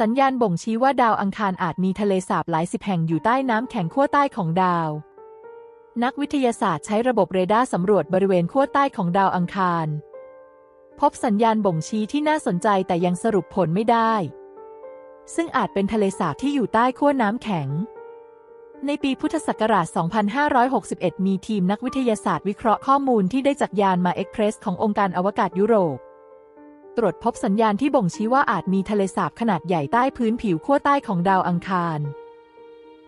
สัญญาณบ่งชี้ว่าดาวอังคารอาจมีทะเลสาบหลายสิบแห่งอยู่ใต้น้ำแข็งขั้วใต้ของดาว นักวิทยาศาสตร์ใช้ระบบเรดาร์สำรวจบริเวณขั้วใต้ของดาวอังคาร พบสัญญาณบ่งชี้ที่น่าสนใจแต่ยังสรุปผลไม่ได้ ซึ่งอาจเป็นทะเลสาบที่อยู่ใต้ขั้วน้ำแข็ง ในปีพุทธศักราช 2561 มีทีมนักวิทยาศาสตร์วิเคราะห์ข้อมูลที่ได้จากยานมาเอ็กเพรสขององค์การอวกาศยุโรป ตรวจพบสัญญาณที่บ่งชี้ว่าอาจมีทะเลสาบขนาดใหญ่ใต้พื้นผิวขั้วใต้ของดาวอังคาร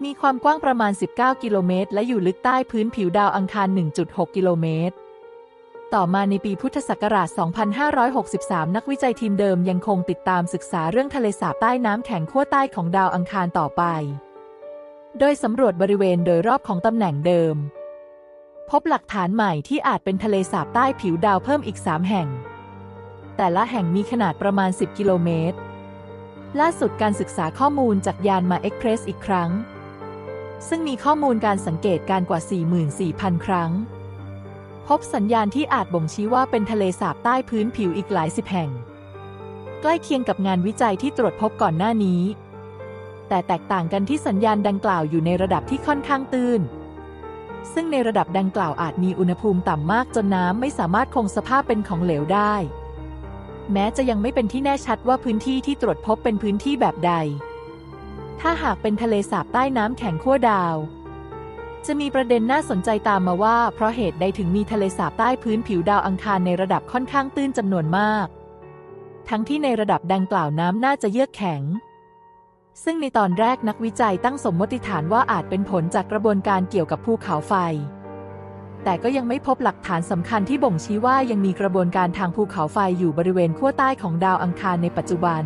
มีความกว้างประมาณ 19 กิโลเมตร และอยู่ลึกใต้พื้นผิวดาวอังคาร 1.6 กิโลเมตร ต่อมาในปีพุทธศักราช 2563 นักวิจัยทีมเดิมยังคงติดตามศึกษาเรื่องทะเลสาบใต้น้ำแข็งขั้วใต้ของดาวอังคารต่อไป โดยสำรวจบริเวณโดยรอบของตำแหน่งเดิม พบหลักฐานใหม่ที่อาจเป็นทะเลสาบใต้ผิวดาวเพิ่มอีก 3 แห่ง แต่ละแห่งมีขนาดประมาณ 10 กิโลเมตร ล่าสุดการศึกษาข้อมูลจากยานมาเอ็กเพรสอีกครั้ง ซึ่งมีข้อมูลการสังเกตการกว่า 44,000 ครั้ง พบสัญญาณที่อาจบ่งชี้ว่าเป็นทะเลสาบใต้พื้นผิวอีกหลายสิบแห่ง ใกล้เคียงกับงานวิจัยที่ตรวจพบก่อนหน้านี้ แต่แตกต่างกันที่สัญญาณดังกล่าวอยู่ในระดับที่ค่อนข้างตื้นซึ่งในระดับดังกล่าวอาจมีอุณหภูมิต่ำมากจนน้ำไม่สามารถคงสภาพเป็นของเหลวได้ แม้จะยังไม่เป็นที่แน่ชัดว่าพื้นที่ที่ตรวจพบเป็นพื้นที่แบบใด ถ้าหากเป็นทะเลสาบใต้น้ำแข็งขั้วดาว จะมีประเด็นน่าสนใจตามมาว่า เพราะเหตุใดถึงมีทะเลสาบใต้พื้นผิวดาวอังคารในระดับค่อนข้างตื้นจำนวนมาก ทั้งที่ในระดับดังกล่าวน้ำน่าจะเยือกแข็ง ซึ่งในตอนแรกนักวิจัยตั้งสมมติฐานว่าอาจเป็นผลจากกระบวนการเกี่ยวกับภูเขาไฟ แต่ก็ยังไม่พบหลักฐานสำคัญที่บ่งชี้ว่ายังมีกระบวนการทางภูเขาไฟอยู่บริเวณขั้วใต้ของดาวอังคารในปัจจุบัน